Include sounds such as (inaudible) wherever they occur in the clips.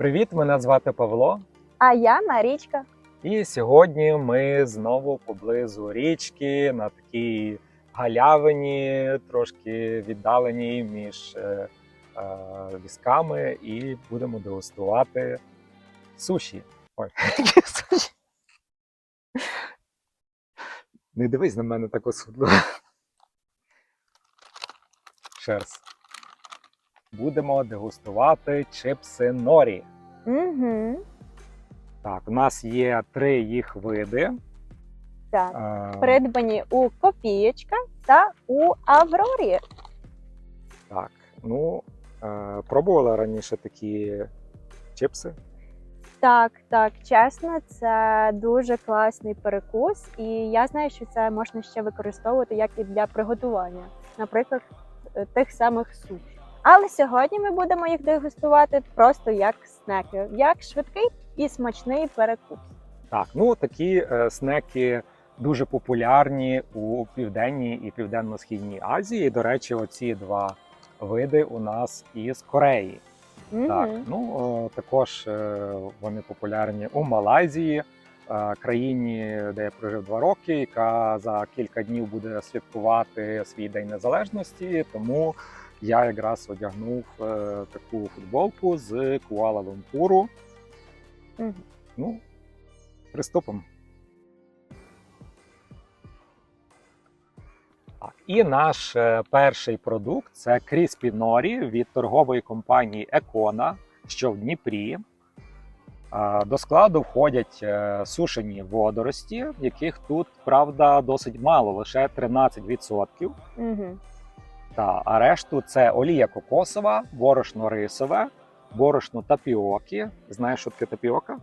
Привіт, мене звати Павло. А я Марічка. І сьогодні ми знову поблизу річки на такій галявині, трошки віддаленій між е, е, лісками, і будемо дегустувати суші. Ой. (laughs) Не дивись на мене так осудло. Шерс. Будемо дегустувати чипси норі. Угу. Так, у нас є три їх види. Так. Е, Придбані у Копієчка та у Аврорі. Так, ну е, пробувала раніше такі чипси. Так, так, чесно, це дуже класний перекус, і я знаю, що це можна ще використовувати як і для приготування, наприклад, е, тих самих суші. Але сьогодні ми будемо їх дегустувати просто як снеки, як швидкий і смачний перекус. Так, ну такі е, снеки дуже популярні у південній і південно-східній Азії. До речі, оці два види у нас із Кореї. Так, ну о, також е, вони популярні у Малайзії, е, країні, де я прожив два роки, яка за кілька днів буде святкувати свій день незалежності. Тому я якраз одягнув е, таку футболку з Куала Лумпуру. Ну, приступимо. І наш е, перший продукт це Кріспі Норі від торгової компанії Екона, що в Дніпрі. Е, До складу входять сушені водорості, яких тут, правда, досить мало, лише 13%. Мгм. Та, а решту це олія кокосова, борошно рисове, борошно тапіоки. Знаєш, що таке тапіока?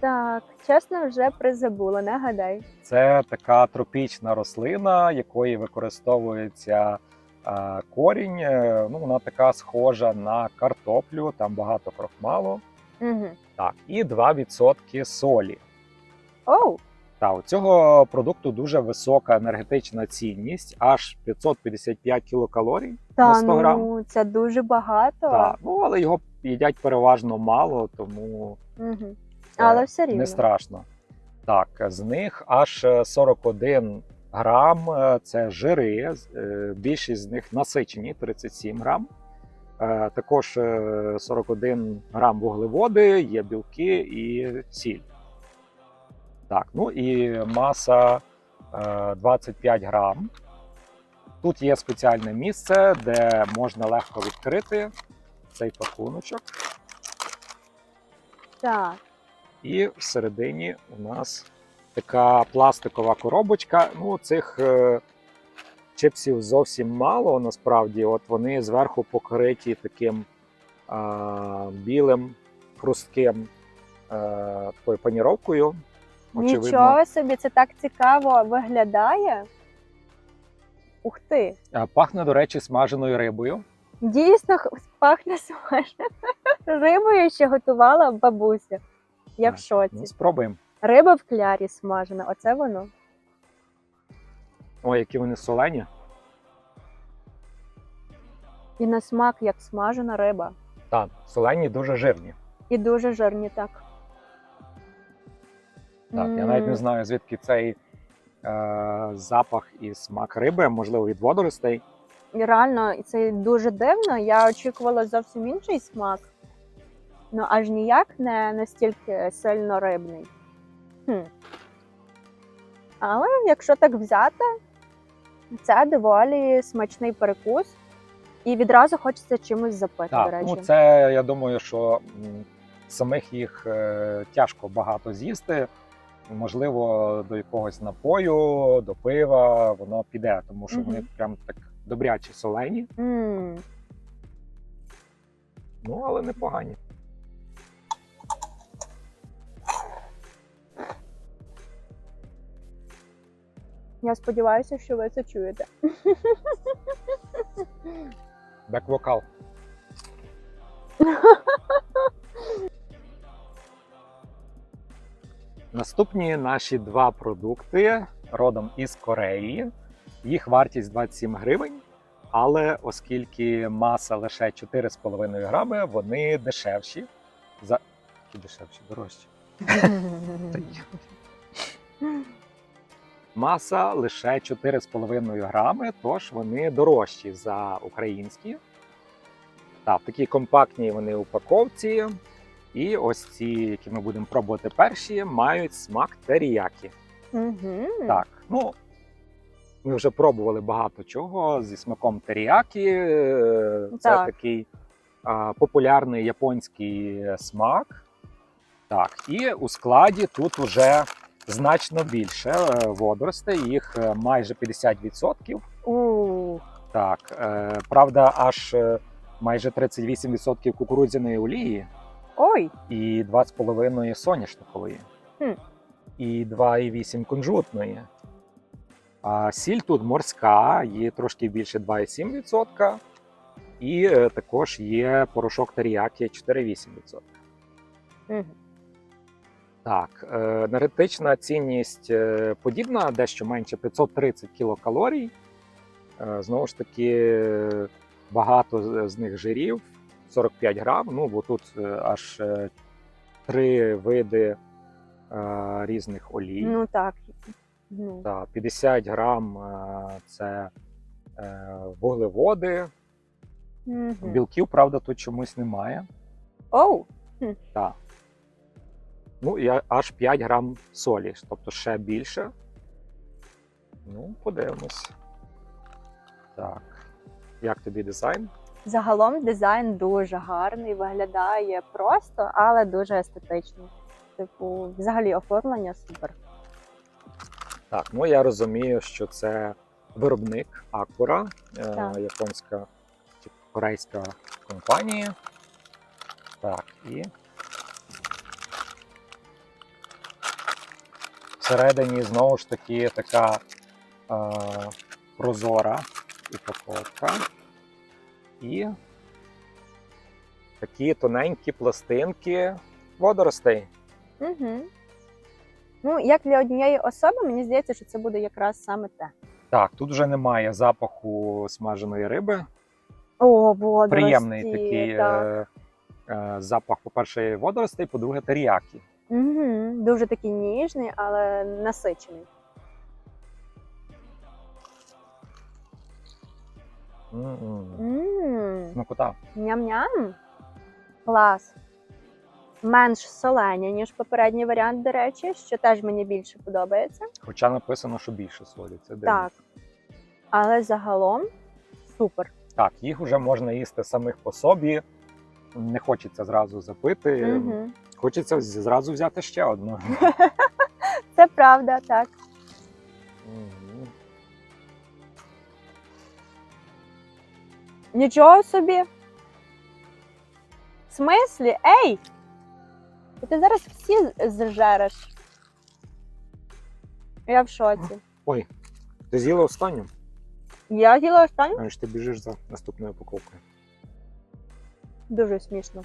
Так, чесно, вже призабула, нагадай. Це така тропічна рослина, якої використовується е, корінь. Ну, вона така схожа на картоплю, там багато крохмалу. Угу. Так, і 2% солі. Оу, Та у цього продукту дуже висока енергетична цінність, аж 555 кілокалорій на та 100 грам. ну це дуже багато. Так, ну але його їдять переважно мало, тому Угу. Але все рівно. не страшно. Так, з них аж е, 41 грам е, це жири, е, більшість з них насичені 37 грам. Е, Також е, 41 грам вуглеводи, є білки і сіль. Так, ну і маса е, 25 грам. Тут є спеціальне місце, де можна легко відкрити цей пакуночок. Так. І всередині у нас така пластикова коробочка. Ну, цих е, чипсів зовсім мало насправді. От вони зверху покриті таким е, білим хрустким е, паніровкою. Очевидно. Нічого собі, це так цікаво виглядає. Ух ти! Пахне, до речі, смаженою рибою. Дійсно пахне смаженою рибою, що готувала бабуся. Я в шоці. Ну, спробуємо. Риба в клярі смажена, оце воно. Ой, які вони солені. І на смак як смажена риба. Так, солені дуже жирні. І дуже жирні так. Так, я навіть не знаю, звідки цей е, запах і смак риби, можливо, від водоростей. Реально, це дуже дивно. Я очікувала зовсім інший смак. Ну аж ніяк не настільки сильно рибний. Хм. Але якщо так взяти, це доволі смачний перекус. І відразу хочеться чимось запити, до речі. ну це я думаю, що самих їх е, тяжко багато з'їсти. Можливо, до якогось напою, до пива воно піде, тому що вони прям так добрячі солені, М, ну але непогані. Я сподіваюся, що ви це чуєте. Бек-вокал. (laughs) Наступні наші два продукти родом із Кореї. Їх вартість 27 гривень. Але оскільки маса лише 4,5 грами, вони дешевші. За... Чи дешевші, дорожчі. Маса лише 4,5 грами, тож вони дорожчі за українські. Так, такі компактні вони упаковці. І ось ці, які ми будемо пробувати перші, мають смак теріякі. Мгм. Так, ну ми вже пробували багато чого зі смаком теріякі. Е, Це Так. такий а, популярний японський смак. Так, і у складі тут вже значно більше е, водоростей, їх е, майже 50%. Ух. Так, правда, аж майже 38% кукурудзяної олії Ой, і 2,5 соняшникової, Хм. і 2,8 кунжутної. А сіль тут морська, є трошки більше 2,7%. І е, також є порошок теріякі 4,8%. Мгм. Так, е, енергетична цінність е, подібна, дещо менше 530 кілокалорій. Е, Знову ж таки, е, багато з- з них жирів 45 грам. Ну, бо тут е, аж е, три види е, різних олій. ну так. Ну. Та 50 грам це вуглеводи. Мгм. Білків, правда, тут чомусь немає. Оу. Так. Ну і аж 5 грам солі, тобто ще більше. Ну, подивимось. Так. Як тобі дизайн? Загалом дизайн дуже гарний, виглядає просто, але дуже естетично. Типу, взагалі оформлення супер. Так, ну я розумію, що це виробник Акура, е, японська чи корейська компанія. Так, і. Всередині знову ж таки така е, прозора упаковка. І такі тоненькі пластинки водоростей. Угу. Ну, як для однієї особи, мені здається, що це буде якраз саме те. Так, тут вже немає запаху смаженої риби. О, водорості. Приємний такий Так. е, е, запах, по-перше, водоростей, по-друге, теріякі. Угу. Дуже такий ніжний, але насичений. Смакота. Ням-ням. Клас. Менш солені, ніж попередній варіант, до речі, що теж мені більше подобається. Хоча написано, що більше солі. Це дивно. Так. Але загалом супер. Так, їх вже можна їсти самих по собі. Не хочеться зразу запити. Угу. Хочеться зразу взяти ще одну. (laughs) Це правда, так. Нічого собі. В смислі? Ей! Ти зараз всі зжереш. Я в шоці. Ой, ти з'їла останню? Я їла останню? А ж ти біжиш за наступною упаковкою. Дуже смішно.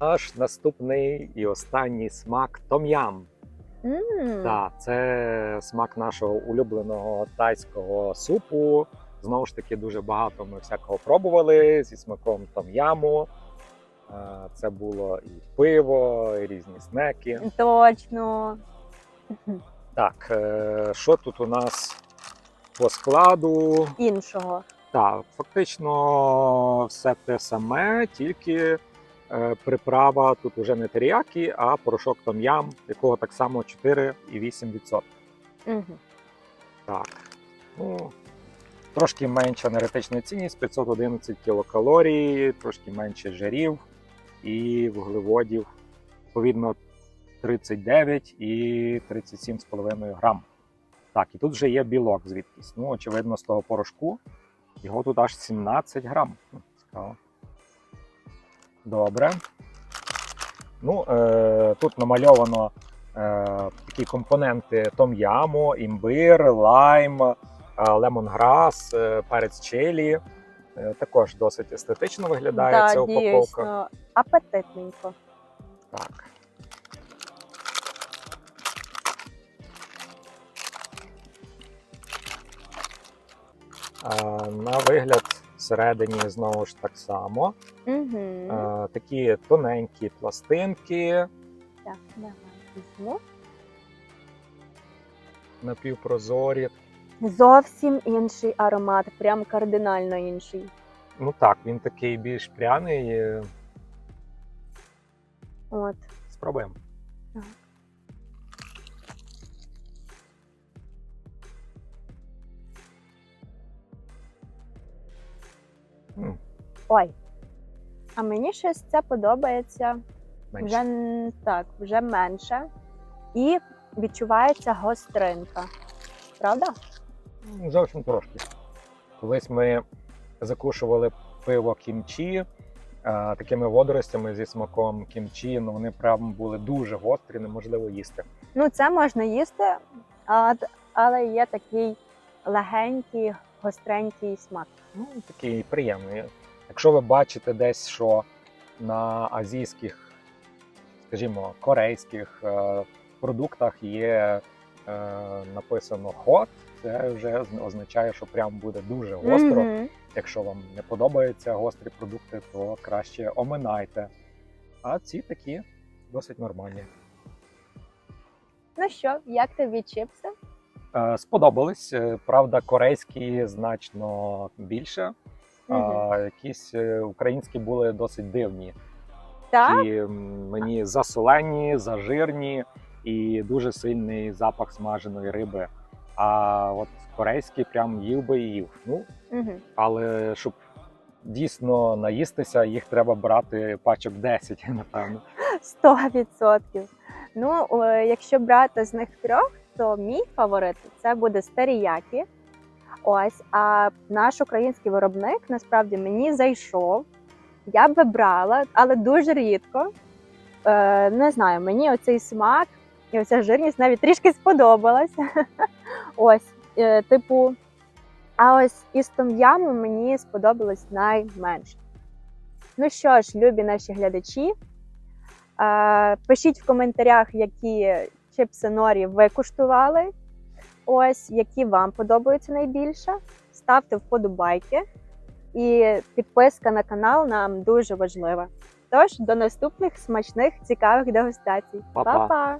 Наш наступний і останній смак том'ям. М, Так, це смак нашого улюбленого тайського супу. Знову ж таки, дуже багато ми всякого пробували зі смаком том'яму. Е, Це було і пиво, і різні снеки. Точно. Так, е, що тут у нас по складу? Іншого. Так, фактично все те саме, тільки е, приправа тут уже не теріякі, а порошок том'ям, якого так само 4,8%. Угу. Так. Ну, трошки менша енергетична цінність 511 кілокалорій, трошки менше жирів і вуглеводів, відповідно, 39 і 37,5 грам. Так, і тут вже є білок звідкись. Ну, очевидно, з того порошку. Його тут аж 17 грам. Цікаво. Добре. Ну, е, тут намальовано е, такі компоненти том'яму, імбир, лайм, лемонграс, е, перець чилі. Е, також досить естетично виглядає Да, ця упаковка. дійсно. Апетитненько. Так. На вигляд всередині знову ж так само. Угу. Такі тоненькі пластинки, Так, давай візьму. напівпрозорі. Зовсім інший аромат, прям кардинально інший. Ну так, він такий більш пряний. От. Спробуємо. Так. М, Ой. А мені щось це подобається менше. вже н- так, вже менше. І відчувається гостринка. Правда? М, Зовсім трошки. Колись ми закушували пиво кімчі е, такими водоростями зі смаком кімчі, ну вони прям були дуже гострі, неможливо їсти. Ну, це можна їсти, але є такий легенький, гостренький смак. Ну, такий приємний. Якщо ви бачите десь, що на азійських, скажімо, корейських е, продуктах є е, написано хот, це вже означає, що прям буде дуже гостро. Мгм. Якщо вам не подобаються гострі продукти, то краще оминайте. А ці такі досить нормальні. Ну що, як тобі чіпси? Е, Сподобались. Е, Правда, корейські значно більше. А якісь е, українські були досить дивні. Так? І мені засолені, зажирні і дуже сильний запах смаженої риби. А от корейські прям їв би і їв. Ну, Угу. але щоб дійсно наїстися, їх треба брати пачок 10, (laughs) напевно. Сто відсотків. Ну, якщо брати з них трьох, то мій фаворит це буде старіякі. Ось, а наш український виробник насправді мені зайшов. Я би брала, але дуже рідко. Е, не знаю, мені оцей смак і оця жирність навіть трішки сподобалася. (laughs) Ось, е, типу, а ось із том'яму мені сподобалось найменше. Ну що ж, любі наші глядачі, е, пишіть в коментарях, які чипси норі ви куштували. Ось, які вам подобаються найбільше. Ставте вподобайки. І підписка на канал нам дуже важлива. Тож до наступних смачних, цікавих дегустацій. Па-па. Па-па!